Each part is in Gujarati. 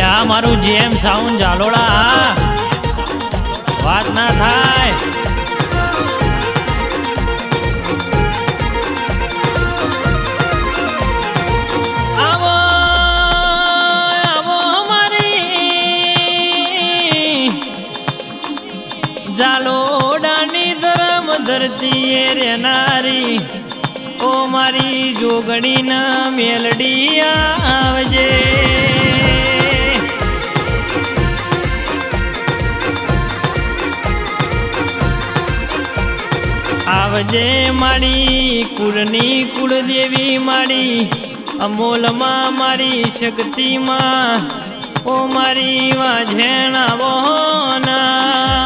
હા મારું જેમ સાઉન્ડ ઝાલોડા. વાત ના થાય. ઝાલોડાની ધરમ ધરતીએ રેનારી ઓ મારી જોગડીના મેલડી, આવજે. આવજે મારી કુળની કુળદેવી મારી અમોલમાં મારી શક્તિમાં ઓ મારી વાઝેણા વહોના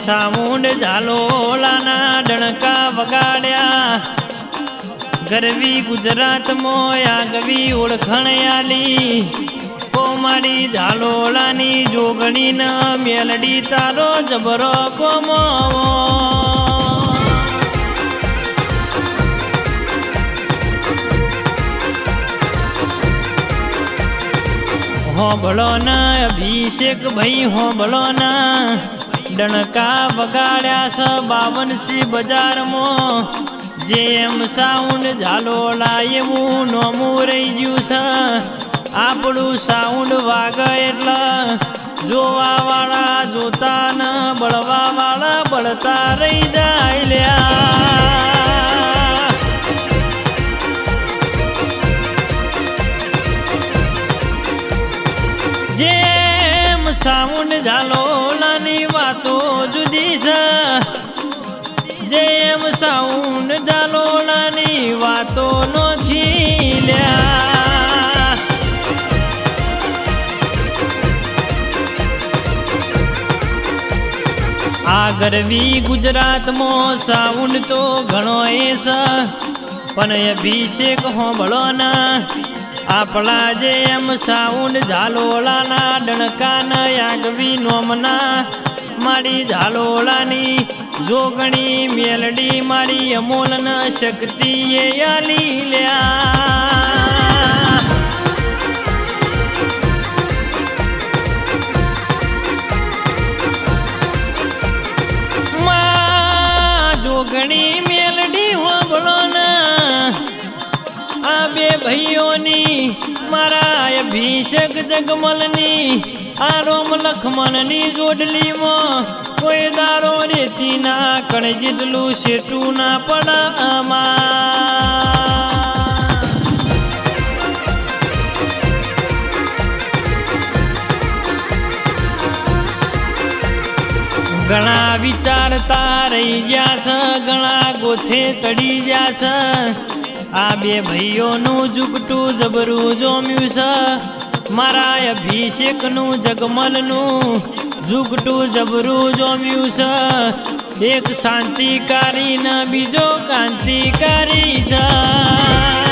સામુંડ ઝાલોલાના ડણકા વગાડ્યા. ગરવી ગુજરાતમાં આગવી ઓળખણ આલી કોમારી ઝાલોલાની જોગણી જોગણીના મેલડી તારો જબરો કોમો હોબળો ના અભિષેક ભાઈ હોબળો ના ડણકા વગાડ્યા સ બાવનસી બજારમાં. જેમ સાઉન્ડ ઝાલોલા એવું નોમું રહી ગયું છે આપણું સાઉન્ડ વાગે એટલે જોવા વાળા જોતા ન બળવા વાળા બળતા રહી જાય લ્યા. છે જેમ સાઉન્ડ જાલોડાની વાતો નથી લ્યા. આ ગરવી ગુજરાતમાં સાઉન્ડ તો ઘણો એ પણ અભિષેક હોંભળો ના આપણા જેમ સાઉન્ડ ઝાલોળાના ડણકાના આગવી નોમના મારી ઝાલોળાની જોગણી મેલડી મારી અમોલન શક્તિએ આલી લ્યા. અભિષેક જગમલની, આ રોમ લખમણની જોડલીમાં કોઈ દારો રેતી ના કણ જેટલું શેટું ના પડામાં. ઘણા વિચારતા રહી ગયા છે ઘણા ગોથે ચડી ગયા છે આ બે ભાઈઓનું જુગટું જબરું જોમ્યું છે. મારા અભિષેકનું, જગમલનું જુગટું જબરું જોમ્યું છે. એક શાંતિકારી ને બીજો ક્રાંતિકારી છે.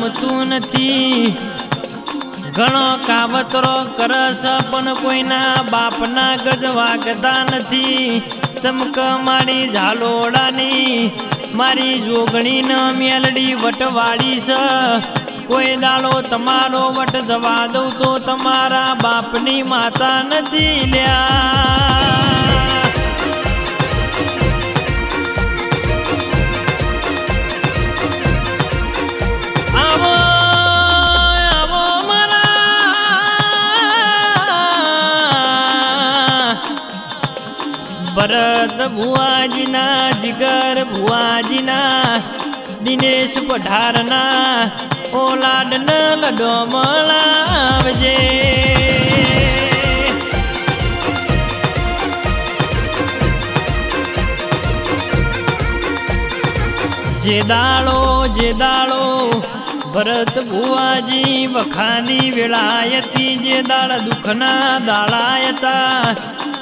ગમતું નથી. ઘણો કાવતરો કરસ પણ કોઈના બાપના ગજ વાગતા નથી. ચમક મારી ઝાલોડાની, મારી જોગણી ન મેલડી વટવાળી છે. કોઈ દાડો તમારો વટ જવા દઉં તો તમારા બાપની માતા નથી લ્યા. ભુવાજીના જીગર ભુવાજીના દિનેશ પઢારના ઓલાડ લડો મળાવજે જે દાળો જે દાળો ભરત ભુવાજી વખાની વેળાયતી જે દાળ દુઃખના દાળાયતા,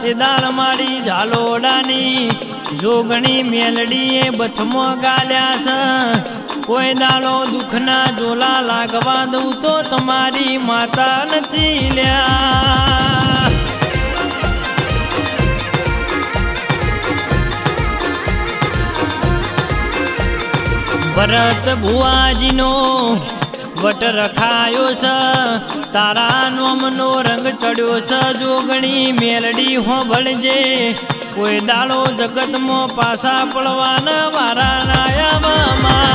એ દાળ મારી ઝાલોડાની જોગણી મેલડીએ બથમો ગાલ્યા છે. કોઈ દાળો દુઃખના જોલા લાગવા દઉં તો તમારી માતા નથી લ્યા. ભરત ભુવાજીનો વટ રખાયો સ તારા નોમનો રંગ ચડ્યો સ જોગણી મેલડી હોભળજે કોઈ દાડો જગતમાં પાછા પડવાના વારા નાયામાં.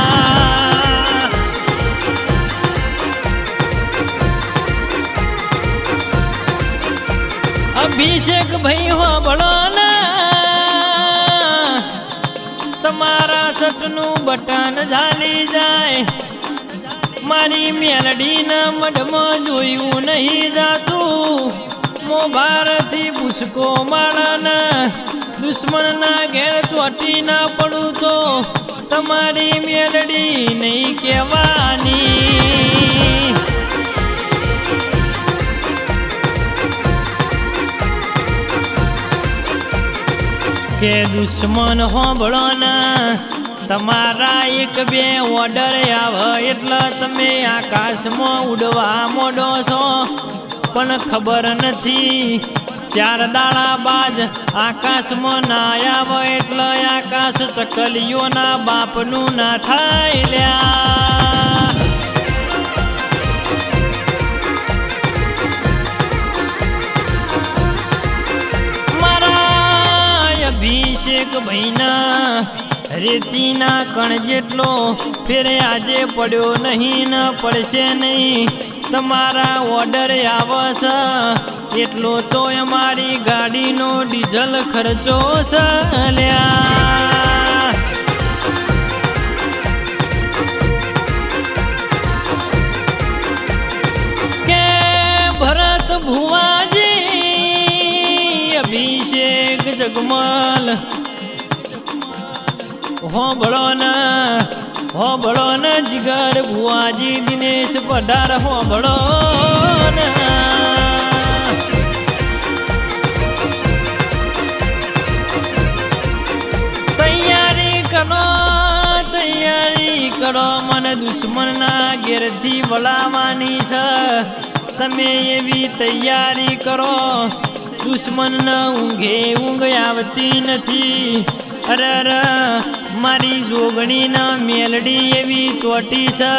અભિષેક ભાઈ હોભળો ના. તમારા સટનું બટન ઝાલી જાય. મારી મેલડીના મઢમાં જોયું નહીં જાતું. મો ભારથી પુષ્કો માળાના દુશ્મનના ઘેર ચોટી ના પડું તો તમારી મેલડી નહીં કહેવાની. કે દુશ્મન હોંભળો તમારા એક બે ઓર્ડર આવે એટલે તમે આકાશમાં ઉડવા મોડો છો. પણ ખબર નથી, ચાર દાડા બાદ આકાશમાં ના આવે એટલે આકાશ ચકલીઓના બાપનું ના થાય લ્યા. અભિષેક ભાઈના રેતીના કણ જેટલો ફેરે આજે પડ્યો નહીં, ન પડશે નહીં. તમારા ઓર્ડર આવશે, એટલો તો અમારી ગાડીનો ડીઝલ ખર્ચો સલ્યા. હોંભળો ન જીગર, ભુવાજી, દિનેશ પઢાર હોભળો તૈયારી કરો તૈયારી કરો, મને દુશ્મનના ઘેરથી વળાવવાની છે. તમે એવી તૈયારી કરો દુશ્મન ઊંઘે ઊંઘ આવતી નથી. અરે અરે મારી જોગણીના મેલડી એવી ચોટી છે.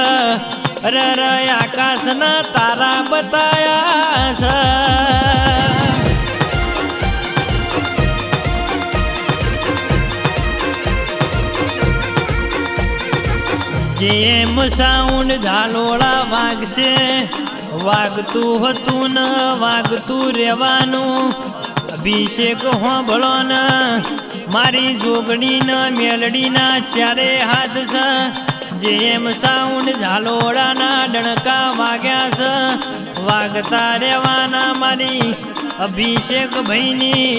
અરે અરે આકાશના તારા બતાયા છે. જેમ સાઉન્ડ ઝાલોળા વાગશે? વાગતું હતું ન, વાગતું રહેવાનું. અભિષેક હોંભળો ન. મારી જોગણીના મેલડીના ચારે હાથ છે જેમ સાઉન્ડ ઝાલોડાના ડણકા વાગ્યા છે વાગતા રહેવાના મારી અભિષેક ભાઈની.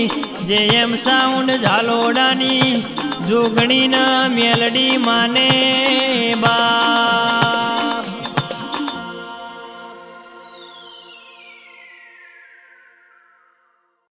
જેમ સાઉન્ડ ઝાલોડાની જોગણીના મેલડી માને બા.